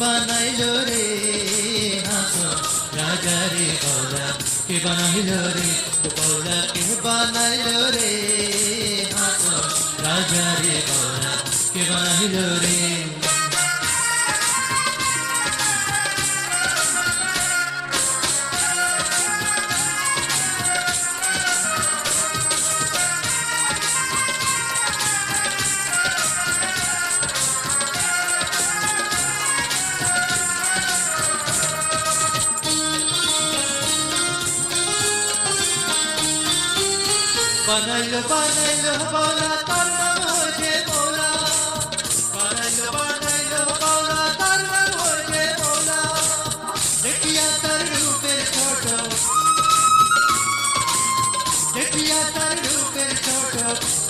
বানাইলো রে হাসন রাজা রে বৌলা কে বানাইল রে বৌলা কে বানাইলো রে হাসন রাজা রে বৌলা কে বানাইল রে। বানাইলো বানাইলো, বৌলা তার নাম হয়েছে বৌলা। বানাইলো বানাইলো, বৌলা তার নাম হয়েছে বৌলা দেখিয়া তার রূপের ছোট দেখিয়া তার রূপের ছোট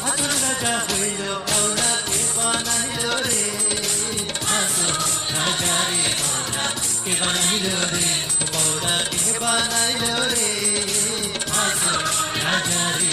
আসল রাজা হইল বৌলা কে বানাইলো রে? আসল রাজা রে বৌলা কে বানাইলো রে? বৌলা কে বানাইলো রে? আসল রাজা রে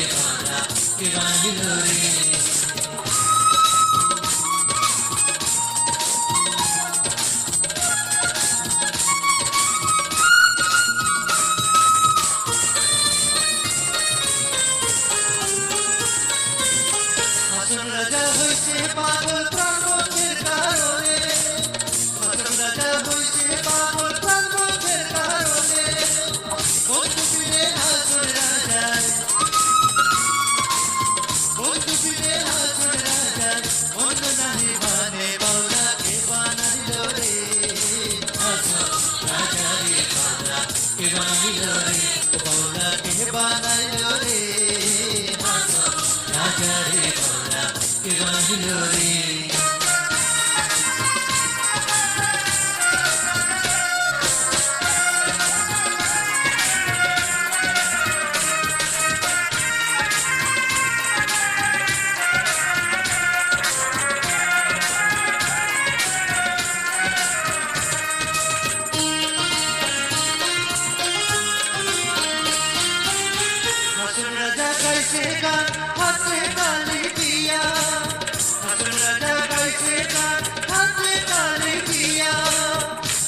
পাগল প্রাণবন্ধের ಶಿವಾನ গাইছে গান, হাতে তালি দিয়া। হাসুন রাজা গাইছে গান, হাতে তালি দিয়া।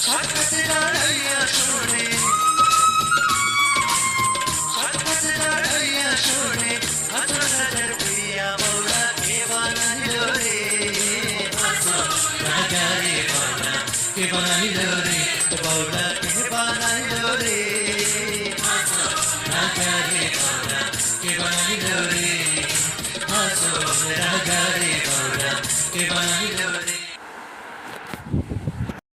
সাক্ষাতে দাঁড়াইয়া শোনে। সাক্ষাতে দাঁড়াইয়া শোনে হাসুন রাজার প্রিয়া মৌলা কে বানাইল রে? রাজা রে বানা কে বানাইল রে? মৌলা কে বানাইল রে? রাজা রে